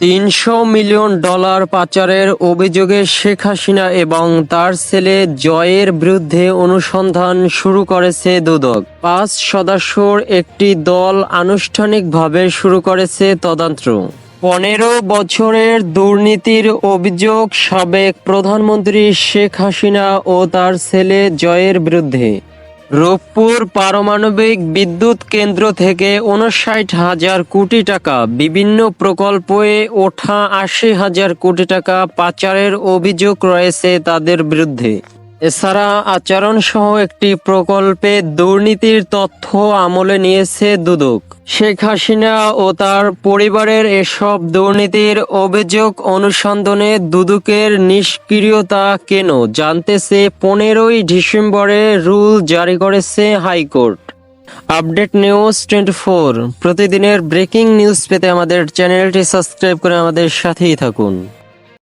তিনশো million dollar পাচারের অভিযোগে শেখ হাসিনা এবং তার ছেলে জয়ের বিরুদ্ধে অনুসন্ধান শুরু করেছে দুদক। পাঁচ সদস্যর একটি দল আনুষ্ঠানিকভাবে শুরু করেছে তদন্ত। পনেরো বছরের দুর্নীতির অভিযোগ সাবেক প্রধানমন্ত্রী শেখ হাসিনা ও তার ছেলে জয়ের বিরুদ্ধে। রূপপুর পারমাণবিক বিদ্যুৎ কেন্দ্র থেকে উনষাট হাজার কোটি টাকা, বিভিন্ন প্রকল্পে ওঠা আশি হাজার কোটি টাকা পাচারের অভিযোগ রয়েছে তাদের বিরুদ্ধে। এছাড়া আচরণ সহ একটি প্রকল্পে দুর্নীতির তথ্য আমলে নিয়েছে দুদক। শেখ হাসিনা ও তার পরিবারের এসব দুর্নীতির অভিযোগ অনুসন্ধানে দুদকের নিষ্ক্রিয়তা কেন জানতেছে পনেরোই ডিসেম্বরে রুল জারি করেছে high court. Update news twenty four. প্রতিদিনের ব্রেকিং নিউজ পেতে আমাদের চ্যানেলটি সাবস্ক্রাইব করে আমাদের সাথেই থাকুন।